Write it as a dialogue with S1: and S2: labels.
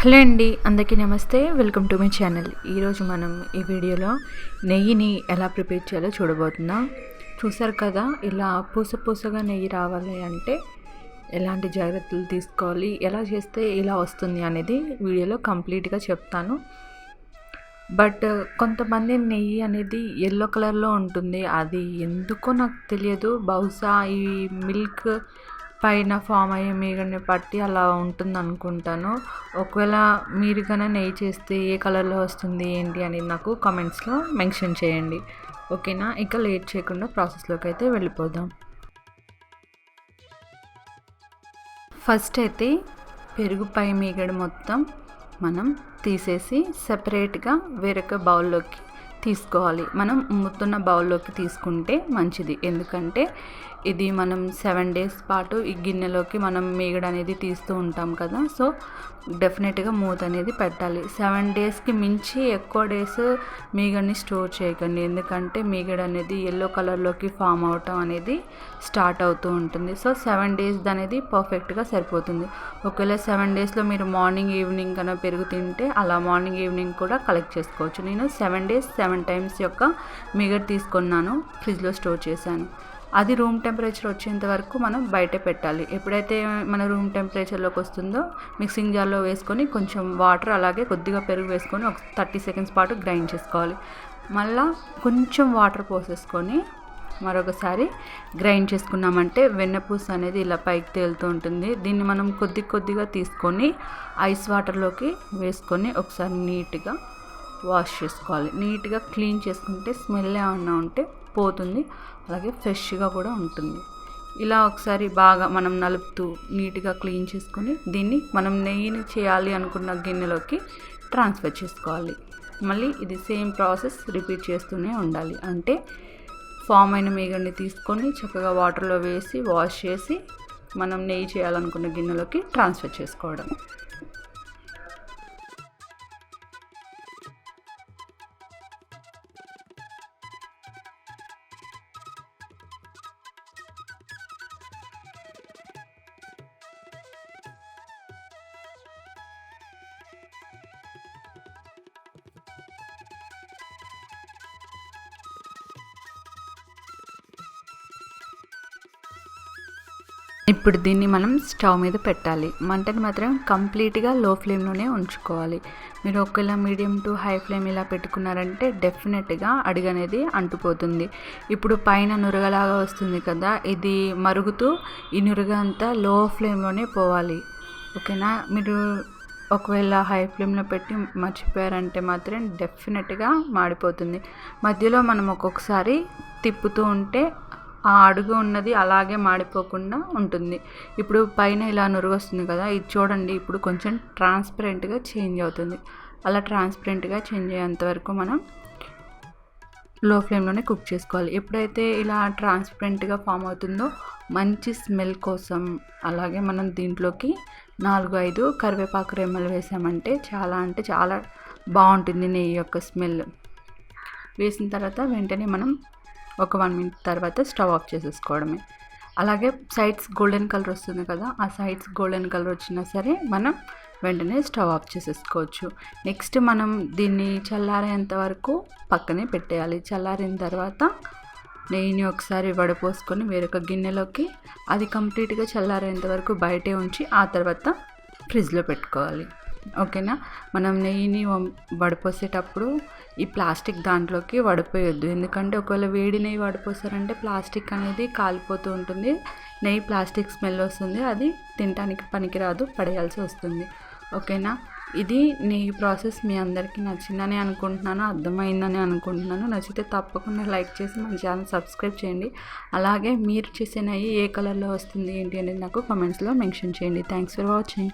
S1: Hello అండి అందరికీ నమస్తే. వెల్కమ్ టు మై ఛానల్ ఈరోజు మనం ఈ వీడియోలో నెయ్యిని ఎలా ప్రిపేర్ చేయాలో చూడబోతున్నాం. చూసారు కదా ఇలా పూస పూసగా నెయ్యి రావాలి అంటే ఎలాంటి జాగ్రత్తలు తీసుకోవాలి ఎలా చేస్తే ఇలా వస్తుంది అనేది వీడియోలో కంప్లీట్గా చెప్తాను. బట్ కొంతమంది నెయ్యి అనేది ఎల్లో కలర్లో ఉంటుంది. అది ఎందుకో నాకు తెలియదు. బహుశా ఈ మిల్క్ పైన ఫామ్ అయ్యే మీగడని పట్టి అలా ఉంటుంది అనుకుంటాను ఒకవేళ మీరు కన్నా నెయ్యి చేస్తే ఏ కలర్లో వస్తుంది ఏంటి అని నాకు కామెంట్స్లో మెన్షన్ చేయండి. ఓకేనా? ఇక లేట్ చేయకుండా ప్రాసెస్లోకి అయితే వెళ్ళిపోదాం. ఫస్ట్ అయితే పెరుగు పై మీగడ మొత్తం మనం తీసేసి సపరేట్గా వేరొక బౌల్లోకి తీసుకోవాలి. మనం ఉమ్ముతున్న బౌల్లోకి తీసుకుంటే మంచిది. ఎందుకంటే ఇది మనం సెవెన్ డేస్ పాటు ఈ గిన్నెలోకి మనం మీగడ అనేది తీస్తూ ఉంటాం కదా. సో డెఫినెట్గా మూత అనేది పెట్టాలి. సెవెన్ డేస్కి మించి ఎక్కువ డేస్ మీగడని స్టోర్ చేయకండి. ఎందుకంటే మీగడ అనేది ఎల్లో కలర్లోకి ఫామ్ అవటం అనేది స్టార్ట్ అవుతూ ఉంటుంది. సో సెవెన్ డేస్ అనేది పర్ఫెక్ట్గా సరిపోతుంది. ఒకవేళ సెవెన్ డేస్లో మీరు మార్నింగ్ ఈవినింగ్ కన్నా పెరుగు తింటే అలా మార్నింగ్ ఈవినింగ్ కూడా కలెక్ట్ చేసుకోవచ్చు. నేను సెవెన్ డేస్ సెవెన్ టైమ్స్ యొక్క మిగర్ తీసుకున్నాను ఫ్రిడ్జ్లో స్టోర్ చేశాను. అది రూమ్ టెంపరేచర్ వచ్చేంత వరకు మనం బయట పెట్టాలి. ఎప్పుడైతే మన రూమ్ టెంపరేచర్లోకి వస్తుందో మిక్సింగ్ జార్లో వేసుకొని కొంచెం వాటర్ అలాగే కొద్దిగా పెరుగు వేసుకొని ఒక థర్టీ సెకండ్స్ పాటు గ్రైండ్ చేసుకోవాలి. మళ్ళా కొంచెం వాటర్ పోసేసుకొని మరొకసారి గ్రైండ్ చేసుకున్నామంటే వెన్నపూస అనేది ఇలా పైకి తేలుతూ ఉంటుంది. దీన్ని మనం కొద్ది కొద్దిగా తీసుకొని ఐస్ వాటర్లోకి వేసుకొని ఒకసారి నీట్గా వాష్ చేసుకోవాలి. నీట్గా క్లీన్ చేసుకుంటే స్మెల్ ఏమన్నా ఉంటే పోతుంది. అలాగే ఫ్రెష్గా కూడా ఉంటుంది. ఇలా ఒకసారి బాగా మనం నలుపుతూ నీట్గా క్లీన్ చేసుకొని దీన్ని మనం నెయ్యిని చేయాలి అనుకున్న గిన్నెలోకి ట్రాన్స్ఫర్ చేసుకోవాలి. మళ్ళీ ఇది సేమ్ ప్రాసెస్ రిపీట్ చేస్తూనే ఉండాలి. అంటే ఫామ్ అయిన మీగడిని తీసుకొని చక్కగా వాటర్లో వేసి వాష్ చేసి మనం నెయ్యి చేయాలనుకున్న గిన్నెలోకి ట్రాన్స్ఫర్ చేసుకోవడం. ఇప్పుడు దీన్ని మనం స్టవ్ మీద పెట్టాలి. మంటని మాత్రం కంప్లీట్గా లో ఫ్లేమ్లోనే ఉంచుకోవాలి. మీరు ఒకవేళ మీడియం టు హై ఫ్లేమ్ ఇలా పెట్టుకున్నారంటే డెఫినెట్గా అడుగనేది అంటుపోతుంది ఇప్పుడు పైన నురగలాగా వస్తుంది కదా ఇది మరుగుతూ ఈ నురగ అంతా లో ఫ్లేమ్లోనే పోవాలి. ఓకేనా? మీరు ఒకవేళ హై ఫ్లేమ్లో పెట్టి మర్చిపోయారంటే మాత్రం డెఫినెట్గా మాడిపోతుంది. మధ్యలో మనం ఒక్కొక్కసారి తిప్పుతూ ఉంటే ఆ అడుగు ఉన్నది అలాగే మాడిపోకుండా ఉంటుంది. ఇప్పుడు పైన ఇలా నురుగు వస్తుంది కదా ఇది చూడండి ఇప్పుడు కొంచెం ట్రాన్స్పరెంట్గా చేంజ్ అవుతుంది. అలా ట్రాన్స్పరెంట్గా చేంజ్ అయ్యేంత వరకు మనం లో ఫ్లేమ్లోనే కుక్ చేసుకోవాలి. ఎప్పుడైతే ఇలా ట్రాన్స్పరెంట్గా ఫామ్ అవుతుందో మంచి స్మెల్ కోసం అలాగే మనం దీంట్లోకి నాలుగు ఐదు కరివేపాకు రెమ్మలు వేసామంటే చాలా అంటే చాలా బాగుంటుంది నెయ్యి యొక్క స్మెల్ వేసిన తర్వాత వెంటనే మనం ఒక వన్ మినిట్ తర్వాత స్టవ్ ఆఫ్ చేసేసుకోవడమే. అలాగే సైడ్స్ గోల్డెన్ కలర్ వస్తుంది కదా ఆ సైడ్స్ గోల్డెన్ కలర్ వచ్చినా సరే మనం వెంటనే స్టవ్ ఆఫ్ చేసేసుకోవచ్చు. నెక్స్ట్ మనం దీన్ని చల్లారేంత వరకు పక్కనే పెట్టేయాలి. చల్లారిన తర్వాత నెయ్యిని ఒకసారి వడపోసుకొని వేరొక గిన్నెలోకి అది కంప్లీట్గా చల్లారేంత వరకు బయటే ఉంచి ఆ తర్వాత ఫ్రిడ్జ్లో పెట్టుకోవాలి. ఓకేనా? మనం నెయ్యిని వడపోసేటప్పుడు ఈ ప్లాస్టిక్ దాంట్లోకి వడిపోయొద్దు. ఎందుకంటే ఒకవేళ వేడి నెయ్యి వడిపోసారంటే ప్లాస్టిక్ అనేది కాలిపోతూ ఉంటుంది. నెయ్యి ప్లాస్టిక్ స్మెల్ వస్తుంది. అది తినడానికి పనికిరాదు పడేయాల్సి వస్తుంది. ఓకేనా? ఇది నెయ్యి ప్రాసెస్ మీ అందరికీ నచ్చిందని అనుకుంటున్నాను అర్థమైందని అనుకుంటున్నాను. నచ్చితే తప్పకుండా లైక్ చేసి మన ఛానల్ సబ్స్క్రైబ్ చేయండి. అలాగే మీరు చేసే నెయ్యి ఏ కలర్లో వస్తుంది ఏంటి అనేది నాకు కమెంట్స్లో మెన్షన్ చేయండి. Thanks for watching.